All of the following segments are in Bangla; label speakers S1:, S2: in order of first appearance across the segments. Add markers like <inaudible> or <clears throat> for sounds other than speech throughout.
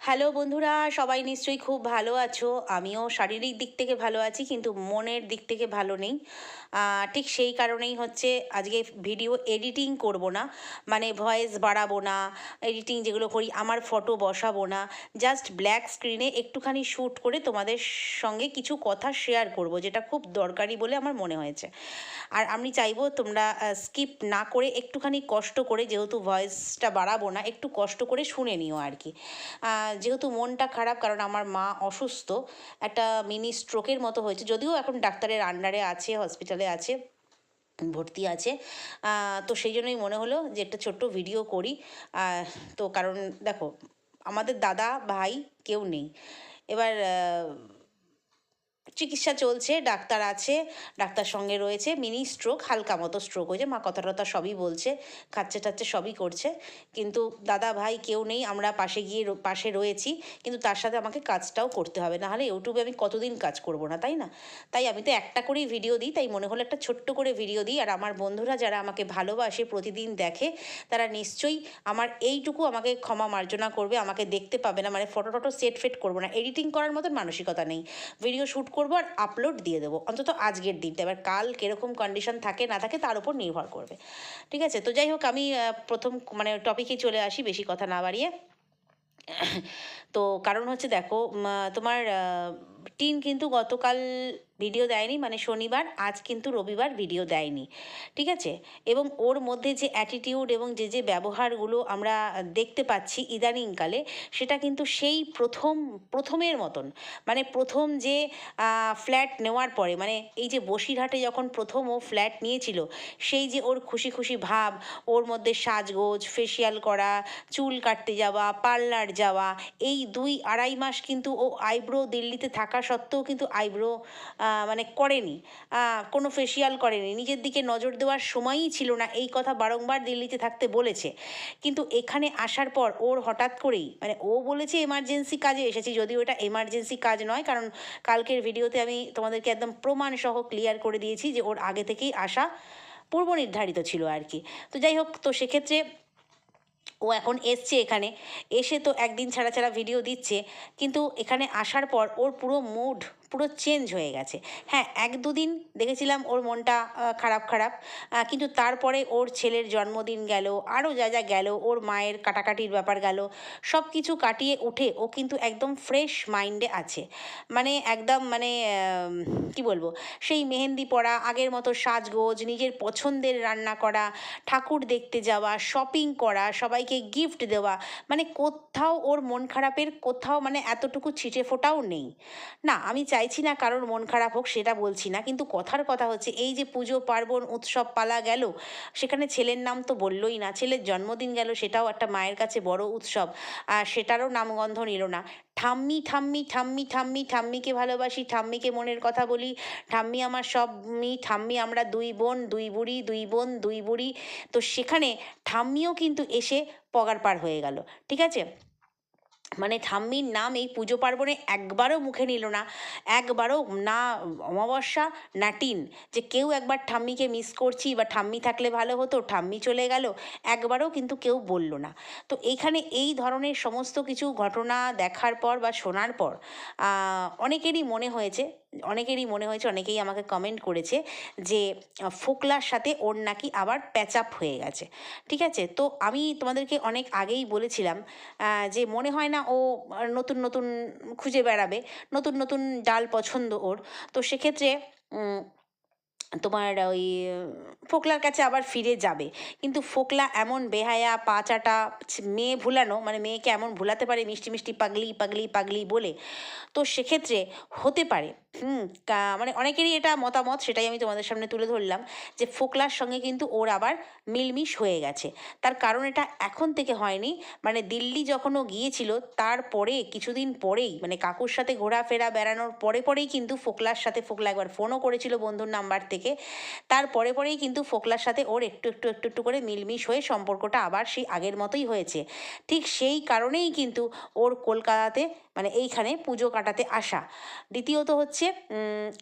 S1: হ্যালো বন্ধুরা, সবাই নিশ্চয়ই খুব ভালো আছো। আমিও শারীরিক দিক থেকে ভালো আছি, কিন্তু মনের দিক থেকে ভালো নেই। ঠিক সেই কারণেই হচ্ছে আজকে ভিডিও এডিটিং করব না। মানে ভয়েস বাড়াবো না, এডিটিং যেগুলো করি, আমার ফটো বসাবো না। জাস্ট ব্ল্যাক স্ক্রিনে একটুখানি শ্যুট করে তোমাদের সঙ্গে কিছু কথা শেয়ার করব, যেটা খুব দরকারি বলে আমার মনে হয়েছে। আর আমি চাইব তোমরা স্কিপ না করে একটুখানি কষ্ট করে, যেহেতু ভয়েসটা বাড়াবো না, একটু কষ্ট করে শুনে নিও আর কি। যেহেতু মনটা খারাপ, কারণ আমার মা অসুস্থ, একটা মিনি স্ট্রোকের মতো হয়েছে। যদিও এখন ডাক্তারের আন্ডারে আছে হসপিটালে আছে, ভর্তি আছে। তো সেই জন্যই মনে হলো যে একটা ছোট্ট ভিডিও করি। তো কারণ দেখো, আমাদের দাদা, ভাই কেউ নেই। এবার চিকিৎসা চলছে, ডাক্তার আছে, ডাক্তার সঙ্গে রয়েছে, মিনি স্ট্রোক হালকা মতো স্ট্রোক হয়েছে, মা কথা টথা সবই বলছে, খাচ্ছে টাচ্ছে সবই করছে, কিন্তু দাদা ভাই কেউ নেই, আমরা পাশে গিয়ে পাশে রয়েছি, কিন্তু তার সাথে আমাকে কাজটাও করতে হবে না হলে ইউটিউবে আমি কতদিন কাজ করব না, তাই না? তাই আমি তো একটা করেই ভিডিও দিই, তাই মনে হলো একটা ছোট্ট করে ভিডিও দিই, আর আমার বন্ধুরা যারা আমাকে ভালোবাসে, প্রতিদিন দেখে, তারা নিশ্চয়ই আমার এইটুকু আমাকে ক্ষমা মার্জনা করবে, আমাকে দেখতে পাবে না মানে ফটো টটো সেট ফেট করব না এডিটিং করার মতন মানসিকতা নেই ভিডিও শ্যুট করব আর আপলোড দিয়ে দেবো। অন্তত আজকের দিনটা, এবার কাল কীরকম কন্ডিশন থাকে, না থাকে, তার উপর নির্ভর করবে। ঠিক আছে? তো যাই হোক, আমি প্রথম মানে টপিকে চলে আসি, বেশি কথা না বাড়িয়ে। তো কারণ হচ্ছে দেখো তোমার টিন কিন্তু গতকাল ভিডিও দেয়নি মানে শনিবার, আজ কিন্তু রবিবার ভিডিও দেয়নি, ঠিক আছে? এবং ওর মধ্যে যে অ্যাটিটিউড এবং যে যে ব্যবহারগুলো আমরা দেখতে পাচ্ছি ইদানিংকালে সেটা কিন্তু সেই প্রথম, প্রথমের মতন মানে প্রথম যে ফ্ল্যাট নেওয়ার পরে মানে এই যে বসিরহাটে যখন প্রথম ও ফ্ল্যাট নিয়েছিল, সেই যে ওর খুশি খুশি ভাব, ওর মধ্যে সাজগোজ ফেসিয়াল করা, চুল কাটতে যাওয়া পার্লার যাওয়া, এই দুই আড়াই মাস কিন্তু ও আইব্রো দিল্লিতে থাকা সত্ত্বেও কিন্তু আইব্রো মানে করেনি। কোনো ফেসিয়াল করেনি। নিজের দিকে নজর দেওয়ার সময়ই ছিল না, এই কথা বারংবার দিল্লিতে থাকতে বলেছে। কিন্তু এখানে আসার পর ওর হঠাৎ করেই মানে ও বলেছে এমার্জেন্সি কাজে এসেছি, যদিও এটা এমার্জেন্সি কাজ নয়, কারণ কালকের ভিডিওতে আমি তোমাদেরকে একদম প্রমাণসহ ক্লিয়ার করে দিয়েছি যে ওর আগে থেকেই আসা পূর্ব নির্ধারিত ছিল আর কি। তো যাই হোক, তো সেক্ষেত্রে ও এখন এসছে এখানে। এসে তো একদিন ছাড়া ছাড়া ভিডিও দিচ্ছে। কিন্তু এখানে আসার পর ওর পুরো মুড পুরো চেঞ্জ হয়ে গেছে। হ্যাঁ এক দুদিন দেখেছিলাম ওর মনটা খারাপ খারাপ। কিন্তু তারপরে ওর ছেলের জন্মদিন গেল আরও যা যা গেল, ওর মায়ের কাটাকাটির ব্যাপার গেল সব কিছু কাটিয়ে উঠে ও কিন্তু একদম ফ্রেশ মাইন্ডে আছে। মানে একদম মানে কি বলব, সেই মেহেন্দি পরা, আগের মতো সাজগোজ, নিজের পছন্দের রান্না করা, ঠাকুর দেখতে যাওয়া শপিং করা, সবাইকে গিফট দেওয়া মানে কোথাও ওর মন খারাপের কোথাও মানে এতটুকু ছিটে ফোটাও নেই। না, আমি চাইছি না কারোর মন খারাপ হোক, সেটা বলছি না। কিন্তু কথার কথা হচ্ছে, এই যে পুজো, পার্বণ, উৎসব পালা গেল, সেখানে ছেলের নাম তো বললোই না। ছেলের জন্মদিন গেল, সেটাও একটা মায়ের কাছে বড় উৎসব। আর সেটারও নামগন্ধ নিল না। ঠাম্মি ঠাম্মি ঠাম্মি ঠাম্মি, ঠাম্মিকে ভালোবাসি, ঠাম্মিকে মনের কথা বলি। ঠাম্মি আমার সব মি, ঠাম্মি আমরা দুই বোন, দুই বুড়ি, দুই বোন, দুই বুড়ি। তো সেখানে ঠাম্মিও কিন্তু এসে পগার পার হয়ে গেল। ঠিক আছে? মানে ঠাম্মির নাম এই পুজো পার্বণে একবারও মুখে নিল না, একবারও না অমাবস্যা, না টিন, যে কেউ একবার ঠাম্মিকে মিস করছি বা ঠাম্মি থাকলে ভালো হতো, ঠাম্মি চলে গেল, একবারও কিন্তু কেউ বলল না। তো এইখানে এই ধরনের সমস্ত কিছু ঘটনা দেখার পর বা শোনার পর অনেকেরই মনে হয়েছে অনেকেরই মনে হয়েছে, অনেকেই আমাকে কমেন্ট করেছে যে ফোকলার সাথে ওর নাকি আবার প্যাচ আপ হয়ে গেছে। ঠিক আছে? তো আমি তোমাদেরকে অনেক আগেই বলেছিলাম যে মনে হয় না ও নতুন নতুন খুঁজে বেড়াবে, নতুন নতুন ডাল পছন্দ ওর। তো সেক্ষেত্রে তোমার ওই ফোকলার কাছে আবার ফিরে যাবে। কিন্তু ফোকলা এমন বেহায়া পা চাটা ছি- মেয়ে ভুলানো মানে মেয়েকে এমন ভুলাতে পারে মিষ্টি মিষ্টি পাগলি পাগলি পাগলি বলে, তো সেক্ষেত্রে হতে পারে। হুম মানে অনেকেরই এটা মতামত, সেটাই আমি তোমাদের সামনে তুলে ধরলাম, যে ফোকলার সঙ্গে কিন্তু ওর আবার মিলমিশ হয়ে গেছে। তার কারণ এটা এখন থেকে হয়নি। মানে দিল্লি যখন ও গিয়েছিল, তারপরে, কিছুদিন পরেই মানে কাকুর সাথে ঘোরাফেরা, বেড়ানোর পরে পরেই কিন্তু ফোকলার সাথে, ফোকলা একবার ফোনও করেছিল বন্ধুর নাম্বার থেকে। তার পরে পরেই কিন্তু ফোকলার সাথে ওর একটু একটু একটু একটু করে মিলমিশ হয়ে সম্পর্কটা আবার সেই আগের মতোই হয়েছে। ঠিক সেই কারণেই কিন্তু ওর কলকাতাতে মানে এইখানে পুজো কাটাতে আসা। দ্বিতীয়ত হচ্ছে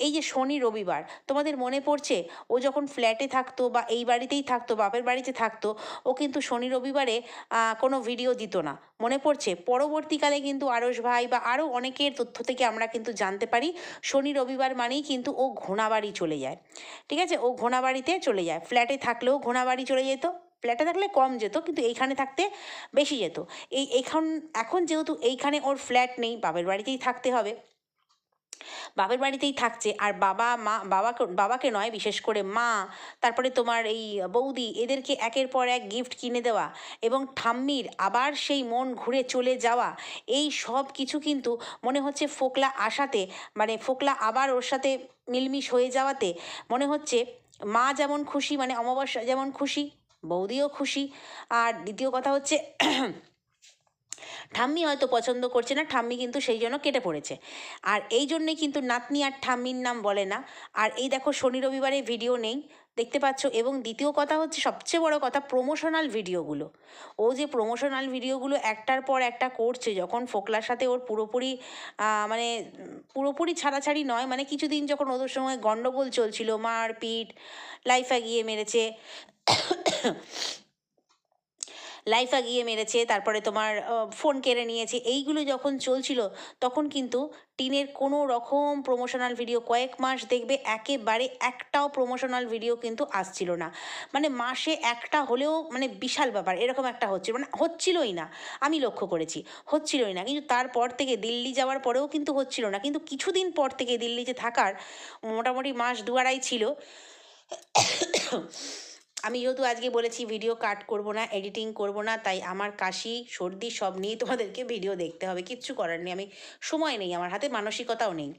S1: এই যে শনি রবিবার, তোমাদের মনে পড়ছে? ও যখন ফ্ল্যাটে থাকতো বা এই বাড়িতেই থাকতো, বাপের বাড়িতে থাকতো, ও কিন্তু শনি রবিবারে কোনো ভিডিও দিত না। মনে পড়ছে? পরবর্তীকালে কিন্তু আরস ভাই বা আরও অনেকের তথ্য থেকে আমরা কিন্তু জানতে পারি, শনি রবিবার মানেই কিন্তু ও ঘোড়াবাড়ি চলে যায়। ঠিক আছে? ও ঘোড়াবাড়িতে চলে যায়। ফ্ল্যাটে থাকলেও ঘোড়াবাড়ি চলে যেত। ফ্ল্যাটে থাকলে কম যেত, কিন্তু এইখানে থাকতে বেশি যেত। এই এখন এখন যেহেতু এইখানে ওর ফ্ল্যাট নেই, বাপের বাড়িতেই থাকতে হবে। বাপের বাড়িতেই থাকছে, আর বাবা, মা, বাবাকে বাবাকে নয়, বিশেষ করে মা, তারপরে তোমার এই বৌদি, এদেরকে একের পর এক গিফট কিনে দেওয়া এবং ঠাম্মির আবার সেই মন ঘুরে চলে যাওয়া, এই সব কিছু কিন্তু মনে হচ্ছে ফোকলা আসাতে মানে ফোকলা আবার ওর সাথে মিলমিশ হয়ে যাওয়াতে মনে হচ্ছে মা যেমন খুশি মানে অমাবস্যা যেমন খুশি বৌদিও খুশি। আর দ্বিতীয় কথা হচ্ছে, ঠাম্মি হয়তো পছন্দ করছে না, ঠাম্মি কিন্তু সেই জন্য কেটে পড়েছে। আর এই জন্যে কিন্তু নাতনি আর ঠাম্মির নাম বলে না। আর এই দেখো, শনি রবিবারে ভিডিও নেই, দেখতে পাচ্ছ? এবং দ্বিতীয় কথা হচ্ছে, সবচেয়ে বড় কথা প্রমোশনাল ভিডিওগুলো ও যে প্রমোশনাল ভিডিওগুলো একটার পর একটা করছে, যখন ফোকলার সাথে ওর পুরোপুরি মানে পুরোপুরি ছাড়াছাড়ি নয় মানে কিছুদিন যখন ওদের সময় গণ্ডগোল চলছিল, মারপিট, লাইফা গিয়ে মেরেছে লাইফা গিয়ে মেরেছে, তারপরে তোমার ফোন কেড়ে নিয়েছে, এইগুলো যখন চলছিল, তখন কিন্তু টিনের কোনো রকম প্রমোশনাল ভিডিও কয়েক মাস দেখবে, একেবারে একটাও প্রমোশনাল ভিডিও কিন্তু আসছিল না। মানে মাসে একটা হলেও মানে বিশাল ব্যাপার, এরকম একটা হচ্ছিল মানে হচ্ছিলই না, আমি লক্ষ্য করেছি, হচ্ছিলই না। কিন্তু তারপর থেকে দিল্লি যাওয়ার পরেও কিন্তু হচ্ছিল না, কিন্তু কিছুদিন পর থেকে দিল্লিতে থাকার মোটামুটি মাস দু আড়াই ছিল। আমি যেহেতু আজকে বলেছি ভিডিও কাট করব না এডিটিং করব না, তাই আমার কাশি, সর্দি সব নিয়ে তোমাদেরকে ভিডিও দেখতে হবে। কিচ্ছু করার নেই, আমি সময় নেই, আমার হাতে মানসিকতাও নেই।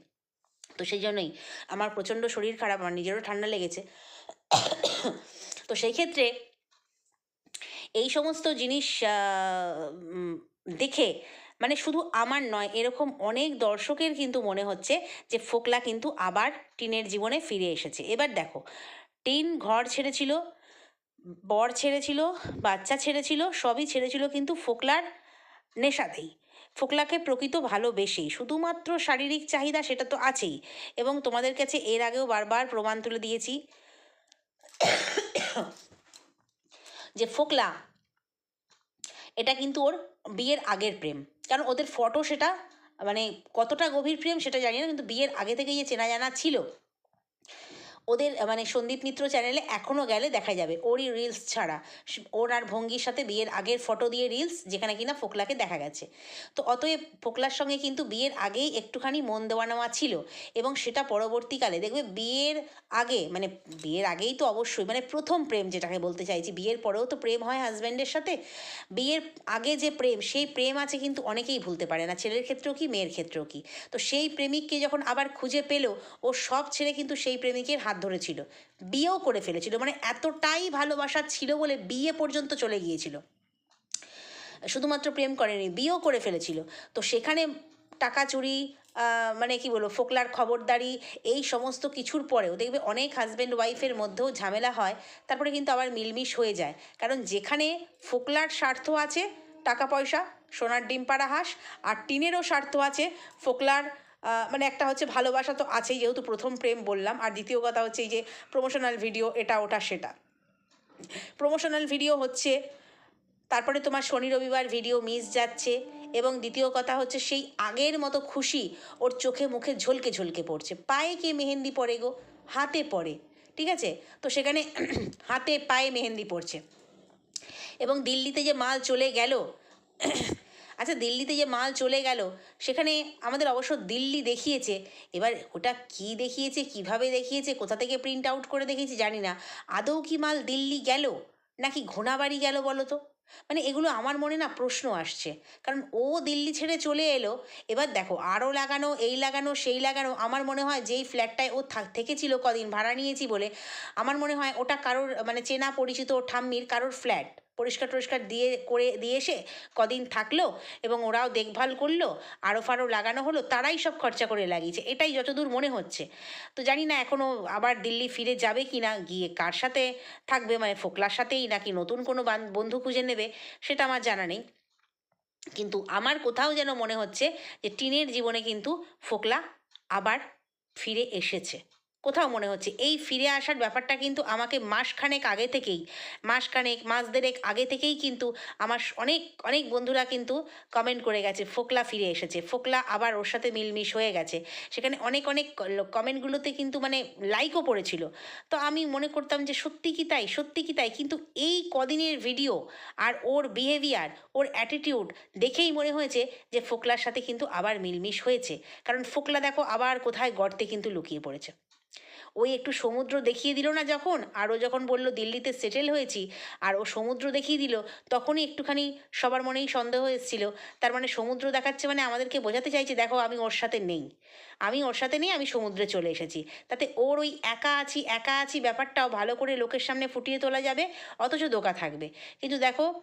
S1: তো সেই জন্যই আমার প্রচণ্ড শরীর খারাপ, আমার নিজেরও ঠান্ডা লেগেছে। তো সেই ক্ষেত্রে এই সমস্ত জিনিস দেখে মানে শুধু আমার নয়, এরকম অনেক দর্শকের কিন্তু মনে হচ্ছে যে ফোকলা কিন্তু আবার টিনের জীবনে ফিরে এসেছে। এবার দেখো, টিন ঘর ছেড়েছিল বর ছেড়েছিল, বাচ্চা ছেড়েছিল, সবই ছেড়েছিল কিন্তু ফোকলার নেশাতেই। ফোকলাকে প্রকৃত ভালোবেসেই, শুধুমাত্র শারীরিক চাহিদা সেটা তো আছেই। এবং তোমাদের কাছে এর আগেও বারবার প্রমাণ তুলে দিয়েছি যে ফোকলা, এটা কিন্তু ওর বিয়ের আগের প্রেম। কারণ ওদের ফটো সেটা মানে কতটা গভীর প্রেম সেটা জানি না, কিন্তু বিয়ের আগে থেকেই চেনা জানা ছিল। ওদের মানে সন্দীপ মিত্র চ্যানেলে এখনও গেলে দেখা যাবে। ওরই রিলস ছাড়া। ওর আর ভঙ্গির সাথে বিয়ের আগের ফটো দিয়ে রিলস যেখানে কিনা ফোকলাকে দেখা গেছে। তো অতএব ফোকলার সঙ্গে কিন্তু বিয়ের আগেই একটুখানি মন দেওয়া নেওয়া ছিল এবং সেটা পরবর্তীকালে দেখবে বিয়ের আগে মানে বিয়ের আগেই তো অবশ্যই মানে প্রথম প্রেম যেটাকে বলতে চাইছি, বিয়ের পরেও তো প্রেম হয় হাজব্যান্ডের সাথে। বিয়ের আগে যে প্রেম, সেই প্রেম আছে কিন্তু অনেকেই ভুলতে পারে না, ছেলের ক্ষেত্রেও কি, মেয়ের ক্ষেত্রেও কি। তো সেই প্রেমিককে যখন আবার খুঁজে পেল, ও সব ছেড়ে কিন্তু সেই প্রেমিকের হাত ধরেছিল। বিয়েও করে ফেলেছিল মানে এতটাই ভালোবাসা ছিল বলে বিয়ে পর্যন্ত চলে গিয়েছিল। শুধুমাত্র প্রেম করেনি, বিয়েও করে ফেলেছিল। তো সেখানে টাকা চুরি মানে কি বলব, ফোকলার খবরদারি, এই সমস্ত কিছুর পরেও দেখবে অনেক হাজব্যান্ড ওয়াইফের মধ্যেও ঝামেলা হয়, তারপরে কিন্তু আবার মিলমিশ হয়ে যায়। কারণ যেখানে ফোকলার স্বার্থ আছে, টাকা পয়সা, সোনার ডিম পাড়া হাঁস, আর টিনেরও স্বার্থ আছে, ফোকলার মানে একটা হচ্ছে ভালোবাসা তো আছেই যেহেতু প্রথম প্রেম বললাম। আর দ্বিতীয় কথা হচ্ছে এই যে প্রমোশনাল ভিডিও এটা, ওটা, সেটা। প্রমোশনাল ভিডিও হচ্ছে, তারপরে তোমার শনি রবিবার ভিডিও মিস যাচ্ছে এবং দ্বিতীয় কথা হচ্ছে সেই আগের মতো খুশি ওর চোখে মুখে ঝলকে ঝলকে পড়ছে। পায়ে কে মেহেন্দি পড়ে গো? হাতে পড়ে, ঠিক আছে? তো সেখানে <clears throat> হাতে, পায়ে মেহেন্দি পড়ছে। এবং দিল্লিতে যে মাল চলে গেল <clears throat> আচ্ছা দিল্লিতে যে মাল চলে গেল, সেখানে আমাদের অবশ্য দিল্লি দেখিয়েছে। এবার ওটা কি দেখিয়েছে, কীভাবে দেখিয়েছে, কোথা থেকে প্রিন্ট আউট করে দেখিয়েছে জানি না। আদৌ কি মাল দিল্লি গেল, নাকি ঘোড়াবাড়ি গেল বলো তো? মানে এগুলো আমার মনে না প্রশ্ন আসছে। কারণ ও দিল্লি ছেড়ে চলে এলো, এবার দেখো, আরও লাগানো, এই লাগানো, সেই লাগানো, আমার মনে হয় যেই ফ্ল্যাটটায় ও থাক- থেকেছিল কদিন, ভাড়া নিয়েছি বলে, আমার মনে হয় ওটা কারোর মানে চেনা পরিচিত ঠাম্মির কারোর ফ্ল্যাট পরিষ্কার টরিষ্কার দিয়ে, করে, দিয়ে এসে কদিন থাকল এবং ওরাও দেখভাল করল আরও ফারও লাগানো হলো, তারাই সব খরচা করে লাগিয়েছে। এটাই যতদূর মনে হচ্ছে। তো জানি না এখনও আবার দিল্লি ফিরে যাবে কি না, গিয়ে কার সাথে থাকবে মানে ফোকলার সাথেই নাকি নতুন কোনো বান- বন্ধু খুঁজে নেবে, সেটা আমার জানা নেই। কিন্তু আমার কোথাও যেন মনে হচ্ছে যে টিনের জীবনে কিন্তু ফোকলা আবার ফিরে এসেছে। কোথাও মনে হচ্ছে। এই ফিরে আসার ব্যাপারটা কিন্তু আমাকে মাসখানেক আগে থেকেই, মাসখানেক, মাস দেড়েক আগে থেকেই কিন্তু আমার অনেক অনেক বন্ধুরা কিন্তু কমেন্ট করে গেছে, ফোকলা ফিরে এসেছে। ফোকলা আবার ওর সাথে মিলমিশ হয়ে গেছে। সেখানে অনেক অনেক কমেন্টগুলোতে কিন্তু মানে লাইকও পড়েছিল। তো আমি মনে করতাম যে সত্যি কি তাই? সত্যি কি তাই? কিন্তু এই কদিনের ভিডিও আর ওর বিহেভিয়ার ওর অ্যাটিটিউড দেখেই মনে হয়েছে যে ফোকলার সাথে কিন্তু আবার মিলমিশ হয়েছে। কারণ ফোকলা দেখো আবার কোথায় গর্তে কিন্তু লুকিয়ে পড়েছে। ওই একটু সমুদ্র দেখিয়ে দিল না যখন? আর ও যখন বলল, দিল্লিতে সেটেল হয়েছি। আর ও সমুদ্র দেখিয়ে দিল, তখনই একটুখানি সবার মনেই সন্দেহ এসেছিল। তার মানে সমুদ্র দেখাচ্ছে মানে আমাদেরকে বোঝাতে চাইছে, দেখো, আমি ওর সাথে নেই। আমি ওর সাথে নেই, আমি সমুদ্রে চলে এসেছি। তাতে ওর ওই একা আছি একা আছি ব্যাপারটাও ভালো করে লোকের সামনে ফুটিয়ে তোলা যাবে, অথচ দোকা থাকবে। কিন্তু দেখো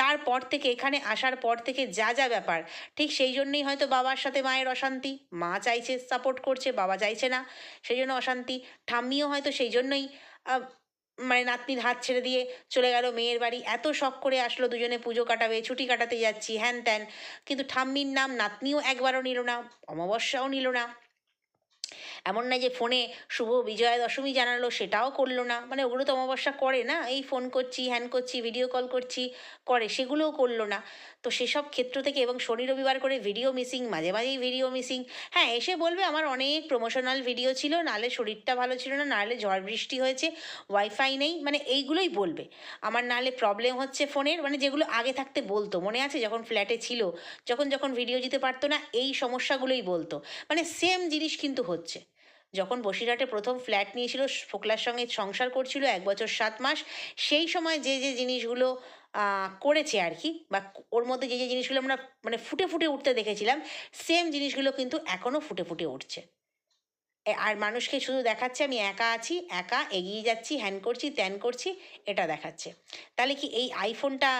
S1: তারপর থেকে, এখানে আসার পর থেকে যা যা ব্যাপার, ঠিক সেই জন্যই হয়তো বাবার সাথে মায়ের অশান্তি। মা চাইছে সাপোর্ট করছে, বাবা চাইছে না, সেই জন্য অশান্তি। ঠাম্মিও হয়তো সেই জন্যই মানে নাতনির হাত ছেড়ে দিয়ে চলে গেল মেয়ের বাড়ি। এত শখ করে আসলো দুজনে পুজো কাটাবে, ছুটি কাটাতে যাচ্ছি, হ্যান ত্যান। কিন্তু ঠাম্মির নাম নাতনিও একবারও নিল না, অমাবস্যাও নিল না। এমন না যে ফোনে শুভ বিজয়া দশমী জানালো, সেটাও করল না। মানে ওগুলো তো অমাবস্যা করে না? এই ফোন করছি হ্যান করছি ভিডিও কল করছি, করে, সেগুলোও করল না। তো সেসব ক্ষেত্র থেকে এবং শনি রবিবার করে ভিডিও মিসিং মাঝে মাঝেই ভিডিও মিসিং হ্যাঁ এসে বলবে আমার অনেক প্রমোশনাল ভিডিও ছিল, নাহলে শরীরটা ভালো ছিল না, নাহলে ঝড় বৃষ্টি হয়েছে ওয়াইফাই নেই মানে এইগুলোই বলবে। আমার নাহলে প্রবলেম হচ্ছে ফোনের মানে যেগুলো আগে থাকতে বলতো, মনে আছে? যখন ফ্ল্যাটে ছিল, যখন যখন ভিডিও দিতে পারতো না, এই সমস্যাগুলোই বলতো। মানে সেম জিনিস কিন্তু হচ্ছে। যখন বসিরহাটে প্রথম ফ্ল্যাট নিয়েছিল, ফোকলার সঙ্গে সংসার করছিল এক বছর সাত মাস, সেই সময় যে যে জিনিসগুলো করেছে আর কি, বা ওর মধ্যে যে যে জিনিসগুলো আমরা মানে ফুটে ফুটে উঠতে দেখেছিলাম সেম জিনিসগুলো কিন্তু এখনও ফুটে ফুটে উঠছে। আর মানুষকে শুধু দেখাচ্ছে, আমি একা আছি, একা এগিয়ে যাচ্ছি হ্যান করছি, ত্যান করছি, এটা দেখাচ্ছে। তাহলে কি এই আইফোনটা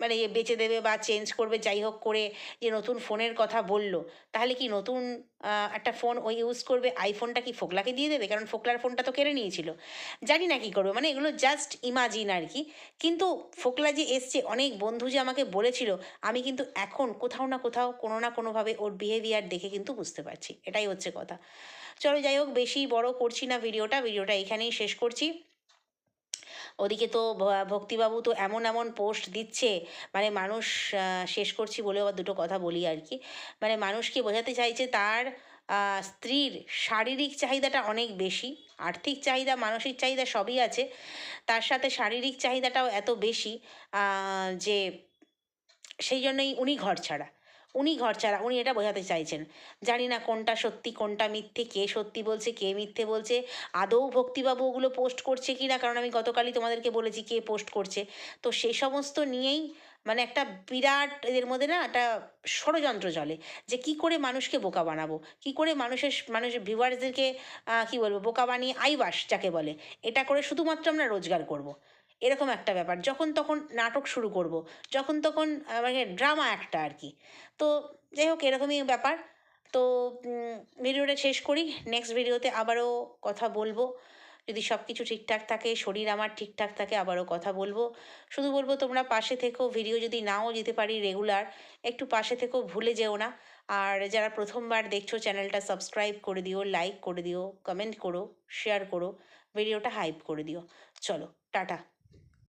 S1: মানে বেচে দেবে বা চেঞ্জ করবে, যাই হোক করে যে নতুন ফোনের কথা বলল। তাহলে কি নতুন একটা ফোন ও ইউজ করবে? আইফোনটা কি ফোকলাকে দিয়ে দেবে? কারণ ফোকলার ফোনটা তো কেড়ে নিয়েছিল। জানি না কী করবে। মানে এগুলো জাস্ট ইমাজিন আর কি। কিন্তু ফোকলা যে এসছে, অনেক বন্ধু যে আমাকে বলেছিল, আমি কিন্তু এখন কোথাও না কোথাও, কোনো না কোনোভাবে ওর বিহেভিয়ার দেখে কিন্তু বুঝতে পারছি। এটাই হচ্ছে কথা। চলো যাই হোক, বেশি বড় করছি না ভিডিওটা। ভিডিওটা এখানেই শেষ করছি। ওদিকে তো ভক্তিবাবু তো এমন এমন পোস্ট দিচ্ছে। মানে মানুষ শেষ করছি বলে আবার দুটো কথা বলি আর কি। মানে মানুষকে বোঝাতে চাইছে তার স্ত্রীর শারীরিক চাহিদাটা অনেক বেশি। আর্থিক চাহিদা, মানসিক চাহিদা সবই আছে। তার সাথে শারীরিক চাহিদাটাও এত বেশি যে সেই জন্যই উনি ঘর ছাড়া। উনি ঘর ছাড়া, উনি এটা বোঝাতে চাইছেন। জানি না কোনটা সত্যি, কোনটা মিথ্যে, কে সত্যি বলছে, কে মিথ্যে বলছে। আদৌ ভক্তিবাবু ওগুলো পোস্ট করছে কি না কারণ আমি গতকালই তোমাদেরকে বলেছি কে পোস্ট করছে। তো সেই সমস্ত নিয়েই মানে একটা বিরাট এদের মধ্যে না একটা ষড়যন্ত্র চলে যে কি করে মানুষকে বোকা বানাবো? কি করে মানুষের মানুষের ভিউয়ার্সদেরকে কি বলব, বোকা বানিয়ে আইবাস যাকে বলে? এটা করে শুধুমাত্র আমরা রোজগার করব। এরকম একটা ব্যাপার। যখন তখন নাটক শুরু করব। যখন তখন মানে ড্রামা একটা আর কি তো যাই হোক, এরকমই ব্যাপার। তো ভিডিওটা শেষ করি। নেক্সট ভিডিওতে আবারও কথা বলব। যদি সব কিছু ঠিকঠাক থাকে, শরীর আমার ঠিকঠাক থাকে, আবারও কথা বলব। শুধু বলব, তোমরা পাশে থেকেও ভিডিও যদি নাও যেতে পারি রেগুলার একটু পাশে থেকেও ভুলে যেও না। আর যারা প্রথমবার দেখছ, চ্যানেলটা সাবস্ক্রাইব করে দিও লাইক করে দিও কমেন্ট করো শেয়ার করো ভিডিওটা হাইপ করে দিও। চলো, টাটা।